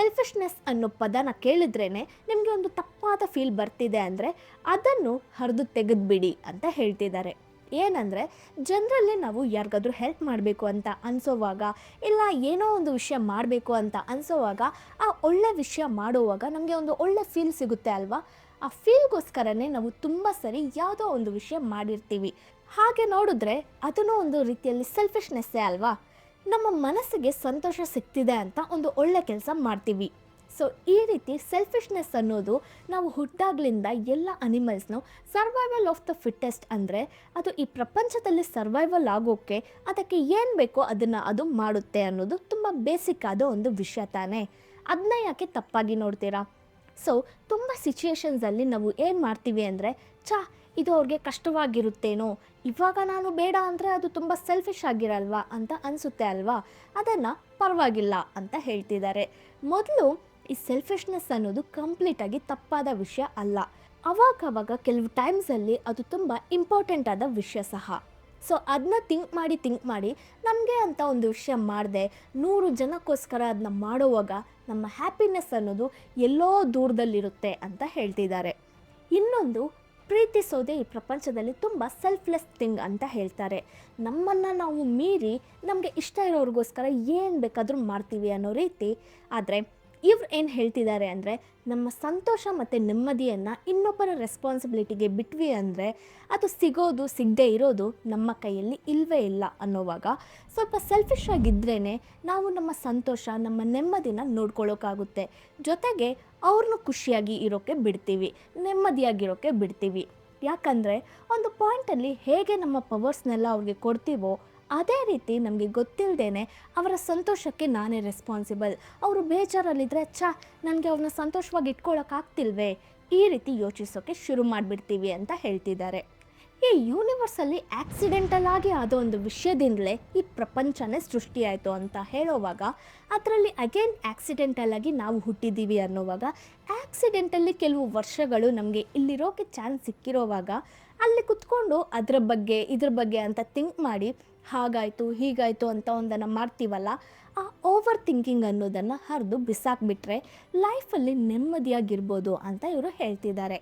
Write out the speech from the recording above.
Selfishness ಅನ್ನೋ ಪದನ ಕೇಳಿದ್ರೇ ನಿಮಗೆ ಒಂದು ತಪ್ಪಾದ ಫೀಲ್ ಬರ್ತಿದೆ ಅಂದರೆ ಅದನ್ನು ಹರಿದು ತೆಗೆದುಬಿಡಿ ಅಂತ ಹೇಳ್ತಿದ್ದಾರೆ. ಏನಂದರೆ, ಜನರಲ್ಲಿ ನಾವು ಯಾರಿಗಾದ್ರೂ ಹೆಲ್ಪ್ ಮಾಡಬೇಕು ಅಂತ ಅನಿಸೋವಾಗ ಇಲ್ಲ ಏನೋ ಒಂದು ವಿಷಯ ಮಾಡಬೇಕು ಅಂತ ಅನಿಸೋವಾಗ ಆ ಒಳ್ಳೆ ವಿಷಯ ಮಾಡುವಾಗ ನಮಗೆ ಒಂದು ಒಳ್ಳೆ ಫೀಲ್ ಸಿಗುತ್ತೆ ಅಲ್ವಾ? ಆ ಫೀಲ್ಗೋಸ್ಕರನೇ ನಾವು ತುಂಬ ಸರಿ ಯಾವುದೋ ಒಂದು ವಿಷಯ ಮಾಡಿರ್ತೀವಿ. ಹಾಗೆ ನೋಡಿದ್ರೆ ಅದನ್ನು ಒಂದು ರೀತಿಯಲ್ಲಿ ಸೆಲ್ಫಿಶ್ನೆಸ್ಸೇ ಅಲ್ವಾ? ನಮ್ಮ ಮನಸ್ಸಿಗೆ ಸಂತೋಷ ಸಿಗ್ತಿದೆ ಅಂತ ಒಂದು ಒಳ್ಳೆ ಕೆಲಸ ಮಾಡ್ತೀವಿ. ಸೊ ಈ ರೀತಿ ಸೆಲ್ಫಿಶ್ನೆಸ್ ಅನ್ನೋದು ನಾವು ಹುಟ್ಟಾಗ್ಲಿಂದ ಎಲ್ಲ ಅನಿಮಲ್ಸ್ನು ಸರ್ವೈವಲ್ ಆಫ್ ದ ಫಿಟ್ಟೆಸ್ಟ್ ಅಂದರೆ ಅದು ಈ ಪ್ರಪಂಚದಲ್ಲಿ ಸರ್ವೈವಲ್ ಆಗೋಕ್ಕೆ ಅದಕ್ಕೆ ಏನು ಬೇಕೋ ಅದನ್ನು ಅದು ಮಾಡುತ್ತೆ ಅನ್ನೋದು ತುಂಬ ಬೇಸಿಕ್ ಆದ ಒಂದು ವಿಷಯ ತಾನೇ. ಅದನ್ನ ಯಾಕೆ ತಪ್ಪಾಗಿ ನೋಡ್ತೀರಾ? ಸೊ ತುಂಬ ಸಿಚುಯೇಷನ್ಸಲ್ಲಿ ನಾವು ಏನು ಮಾಡ್ತೀವಿ ಅಂದರೆ ಚಾ ಇದು ಅವ್ರಿಗೆ ಕಷ್ಟವಾಗಿರುತ್ತೇನೋ? ಇವಾಗ ನಾನು ಬೇಡ ಅಂದರೆ ಅದು ತುಂಬ ಸೆಲ್ಫಿಶ್ ಆಗಿರಲ್ವಾ ಅಂತ ಅನಿಸುತ್ತೆ ಅಲ್ವಾ? ಅದನ್ನು ಪರವಾಗಿಲ್ಲ ಅಂತ ಹೇಳ್ತಿದ್ದಾರೆ. ಮೊದಲು ಈ ಸೆಲ್ಫಿಶ್ನೆಸ್ ಅನ್ನೋದು ಕಂಪ್ಲೀಟಾಗಿ ತಪ್ಪಾದ ವಿಷಯ ಅಲ್ಲ. ಅವಾಗವಾಗ ಕೆಲವು ಟೈಮ್ಸಲ್ಲಿ ಅದು ತುಂಬ ಇಂಪಾರ್ಟೆಂಟ್ ಆದ ವಿಷಯ ಸಹ. ಸೊ ಅದನ್ನ ಥಿಂಕ್ ಮಾಡಿ ಥಿಂಕ್ ಮಾಡಿ ನಮಗೆ ಅಂತ ಒಂದು ವಿಷಯ ಮಾಡಿದೆ, ನೂರು ಜನಕ್ಕೋಸ್ಕರ ಅದನ್ನ ಮಾಡುವಾಗ ನಮ್ಮ ಹ್ಯಾಪಿನೆಸ್ ಅನ್ನೋದು ಎಲ್ಲೋ ದೂರದಲ್ಲಿರುತ್ತೆ ಅಂತ ಹೇಳ್ತಿದ್ದಾರೆ. ಇನ್ನೊಂದು ಪ್ರೀತಿಸೋದೇ ಈ ಪ್ರಪಂಚದಲ್ಲಿ ತುಂಬ ಸೆಲ್ಫ್ಲೆಸ್ ಥಿಂಗ್ ಅಂತ ಹೇಳ್ತಾರೆ. ನಮ್ಮನ್ನು ನಾವು ಮೀರಿ ನಮಗೆ ಇಷ್ಟ ಇರೋರಿಗೋಸ್ಕರ ಏನು ಬೇಕಾದರೂ ಮಾಡ್ತೀವಿ ಅನ್ನೋ ರೀತಿ. ಆದರೆ ಇವ್ರು ಏನು ಹೇಳ್ತಿದ್ದಾರೆ ಅಂದರೆ, ನಮ್ಮ ಸಂತೋಷ ಮತ್ತು ನೆಮ್ಮದಿಯನ್ನು ಇನ್ನೊಬ್ಬರ ರೆಸ್ಪಾನ್ಸಿಬಿಲಿಟಿಗೆ ಬಿಟ್ವಿ ಅಂದರೆ, ಅದು ಸಿಗೋದು, ಸಿಗದೆ ಇರೋದು ನಮ್ಮ ಕೈಯಲ್ಲಿ ಇಲ್ಲವೇ ಇಲ್ಲ ಅನ್ನೋವಾಗ ಸ್ವಲ್ಪ ಸೆಲ್ಫಿಶ್ ಆಗಿದ್ರೇ ನಾವು ನಮ್ಮ ಸಂತೋಷ, ನಮ್ಮ ನೆಮ್ಮದಿನ ನೋಡ್ಕೊಳ್ಳೋಕ್ಕಾಗುತ್ತೆ ಜೊತೆಗೆ ಅವ್ರನ್ನೂ ಖುಷಿಯಾಗಿ ಇರೋಕ್ಕೆ ಬಿಡ್ತೀವಿ ನೆಮ್ಮದಿಯಾಗಿರೋಕ್ಕೆ ಬಿಡ್ತೀವಿ. ಯಾಕಂದರೆ, ಒಂದು ಪಾಯಿಂಟಲ್ಲಿ ಹೇಗೆ ನಮ್ಮ ಪವರ್ಸ್ನೆಲ್ಲ ಅವ್ರಿಗೆ ಕೊಡ್ತೀವೋ ಅದೇ ರೀತಿ ನಮಗೆ ಗೊತ್ತಿಲ್ಲದೇನೆ ಅವರ ಸಂತೋಷಕ್ಕೆ ನಾನೇ ರೆಸ್ಪಾನ್ಸಿಬಲ್ ಅವರು ಬೇಜಾರಲ್ಲಿದ್ದರೆ ಛಾ, ನನಗೆ ಅವ್ರನ್ನ ಸಂತೋಷವಾಗಿ ಇಟ್ಕೊಳ್ಳೋಕ್ಕಾಗ್ತಿಲ್ವೇ ಈ ರೀತಿ ಯೋಚಿಸೋಕ್ಕೆ ಶುರು ಮಾಡಿಬಿಡ್ತೀವಿ ಅಂತ ಹೇಳ್ತಿದ್ದಾರೆ. ಈ ಯೂನಿವರ್ಸಲ್ಲಿ ಆಕ್ಸಿಡೆಂಟಲ್ ಆಗಿ ಆದ ಒಂದು ವಿಷಯದಿಂದಲೇ ಈ ಪ್ರಪಂಚನೇ ಸೃಷ್ಟಿಯಾಯಿತು ಅಂತ ಹೇಳೋವಾಗ, ಅದರಲ್ಲಿ ಅಗೇನ್ ಆಕ್ಸಿಡೆಂಟಲ್ ಆಗಿ ನಾವು ಹುಟ್ಟಿದ್ದೀವಿ ಅನ್ನೋವಾಗ ಆಕ್ಸಿಡೆಂಟಲ್ಲಿ ಕೆಲವು ವರ್ಷಗಳು ನಮಗೆ ಇಲ್ಲಿರೋಕ್ಕೆ ಚಾನ್ಸ್ ಸಿಕ್ಕಿರೋವಾಗ, ಅಲ್ಲಿ ಕುತ್ಕೊಂಡು ಅದರ ಬಗ್ಗೆ, ಇದ್ರ ಬಗ್ಗೆ ಅಂತ ಥಿಂಕ್ ಮಾಡಿ ಹಾಗಾಯಿತು, ಹೀಗಾಯಿತು ಅಂತ ಒಂದನ್ನು ಮಾಡ್ತೀವಲ್ಲ, ಆ ಓವರ್ ಥಿಂಕಿಂಗ್ ಅನ್ನೋದನ್ನು ಹರಿದು ಬಿಸಾಕ್ಬಿಟ್ರೆ ಲೈಫಲ್ಲಿ ನೆಮ್ಮದಿಯಾಗಿರ್ಬೋದು ಅಂತ ಇವರು ಹೇಳ್ತಿದ್ದಾರೆ.